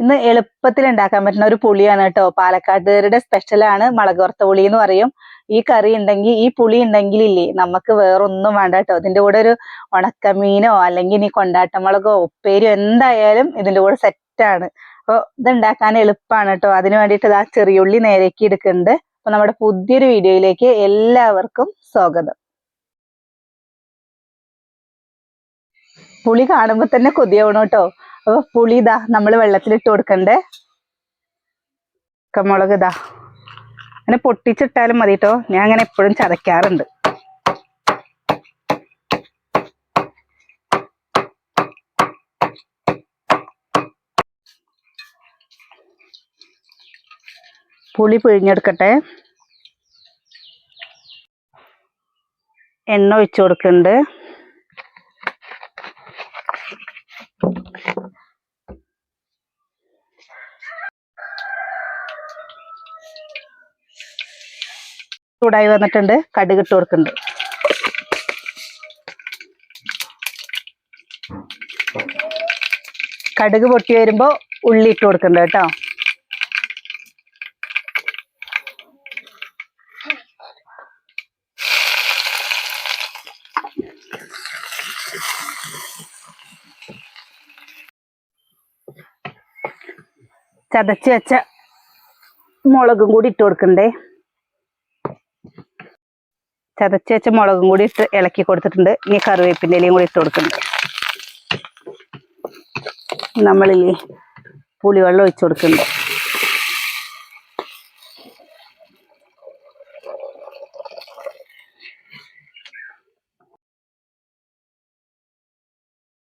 ഇന്ന് എളുപ്പത്തിൽ ഉണ്ടാക്കാൻ പറ്റുന്ന ഒരു പുളിയാണ് കേട്ടോ. പാലക്കാട്ടുകാരുടെ സ്പെഷ്യലാണ് മുളക് വറുത്ത പുളി എന്ന് പറയും. ഈ കറി ഉണ്ടെങ്കിൽ ഈ പുളി ഉണ്ടെങ്കിൽ ഇല്ലേ? നമുക്ക് വേറൊന്നും വേണ്ട കേട്ടോ. ഇതിന്റെ കൂടെ ഒരു ഉണക്കമീനോ അല്ലെങ്കിൽ ഇനി കൊണ്ടാട്ടമുളകോ ഉപ്പേരിയോ എന്തായാലും ഇതിന്റെ കൂടെ സെറ്റാണ് അപ്പോൾ ഇത് ഉണ്ടാക്കാൻ എളുപ്പമാണ് കേട്ടോ. അതിന് വേണ്ടിയിട്ട് ഇതാ ചെറിയുള്ളി നേരേക്ക് എടുക്കുന്നുണ്ട്. അപ്പൊ നമ്മുടെ പുതിയൊരു വീഡിയോയിലേക്ക് എല്ലാവർക്കും സ്വാഗതം. പുളി കാണുമ്പോ തന്നെ കൊതിയാവണം കേട്ടോ. അപ്പൊ പുളി ഇതാ നമ്മൾ വെള്ളത്തിലിട്ട് കൊടുക്കണ്ടേ? മുളക് ഇതാ അങ്ങനെ പൊട്ടിച്ചിട്ടാലും മതി കേട്ടോ ഞാൻ അങ്ങനെ എപ്പോഴും ചതയ്ക്കാറുണ്ട്. പുളി പിഴിഞ്ഞെടുക്കട്ടെ. എണ്ണ ഒഴിച്ചു കൊടുക്കുന്നുണ്ട് ചൂടായി വന്നിട്ടുണ്ട്. കടുക് ഇട്ട് കൊടുക്കുന്നുണ്ട്. കടുക് പൊട്ടി വരുമ്പോൾ ഉള്ളി ഇട്ട് കൊടുക്കുന്നുണ്ട് കേട്ടോ. ചതച്ച് വെച്ച മുളകും കൂടി ഇട്ട് കൊടുക്കണ്ടേ? ചതച്ച് വെച്ച മുളകും കൂടി ഇട്ട് ഇളക്കി കൊടുത്തിട്ടുണ്ട്. ഇനി കറിവേപ്പിന്റെ ഇലയും കൂടി ഇട്ട് കൊടുക്കുന്നുണ്ട് നമ്മളിൽ പുളിവെള്ളം ഒഴിച്ചു കൊടുക്കുന്നുണ്ട്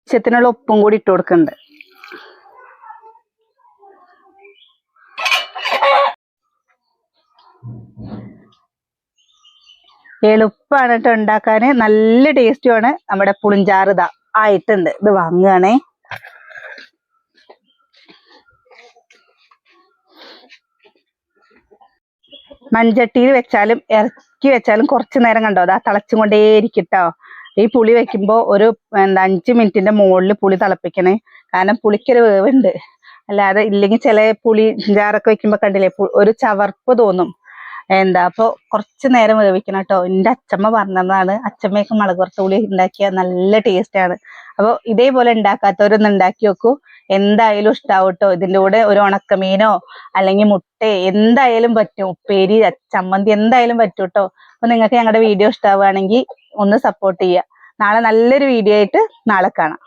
ആവശ്യത്തിനുള്ള ഉപ്പും കൂടി ഇട്ട് കൊടുക്കുന്നുണ്ട് എളുപ്പമാണ് കേട്ടോ ഉണ്ടാക്കാൻ നല്ല ടേസ്റ്റുമാണ് നമ്മുടെ പുളിഞ്ചാറ് ഇതാ ആയിട്ടുണ്ട്. ഇത് വാങ്ങുകയാണേ മൺചട്ടിയിൽ വെച്ചാലും ഇറക്കി വെച്ചാലും കുറച്ച് നേരം കണ്ടോ? അതാ തിളച്ചും കൊണ്ടേയിരിക്കട്ടോ ഈ പുളി വെക്കുമ്പോൾ ഒരു എന്താ അഞ്ച് മിനിറ്റിന്റെ മുകളിൽ പുളി തിളപ്പിക്കണേ. കാരണം പുളിക്കൊരു വേവുണ്ട്. അല്ലാതെ ഇല്ലെങ്കിൽ ചില പുളി ജാറൊക്കെ വെക്കുമ്പോൾ കണ്ടില്ലേ ഒരു ചവർപ്പ് തോന്നും. എന്താ അപ്പൊ കുറച്ച് നേരം വേവിക്കണം കേട്ടോ. എന്റെ അച്ചമ്മ പറഞ്ഞതാണ് അച്ചമ്മയൊക്കെ മുളക് വറുത്ത പുളി ഉണ്ടാക്കിയ നല്ല ടേസ്റ്റ് ആണ്. അപ്പൊ ഇതേപോലെ ഉണ്ടാക്കാത്തവരൊന്ന് ഉണ്ടാക്കി വെക്കൂ എന്തായാലും ഇഷ്ടാവും കേട്ടോ. ഇതിന്റെ കൂടെ ഒരു ഉണക്കമീനോ അല്ലെങ്കിൽ മുട്ട എന്തായാലും പറ്റും. ഉപ്പേരി ചമ്മന്തി എന്തായാലും പറ്റും കേട്ടോ. അപ്പൊ നിങ്ങൾക്ക് ഞങ്ങളുടെ വീഡിയോ ഇഷ്ടാവുകയാണെങ്കിൽ ഒന്ന് സപ്പോർട്ട് ചെയ്യുക. നാളെ നല്ലൊരു വീഡിയോ ആയിട്ട് നാളെ കാണാം.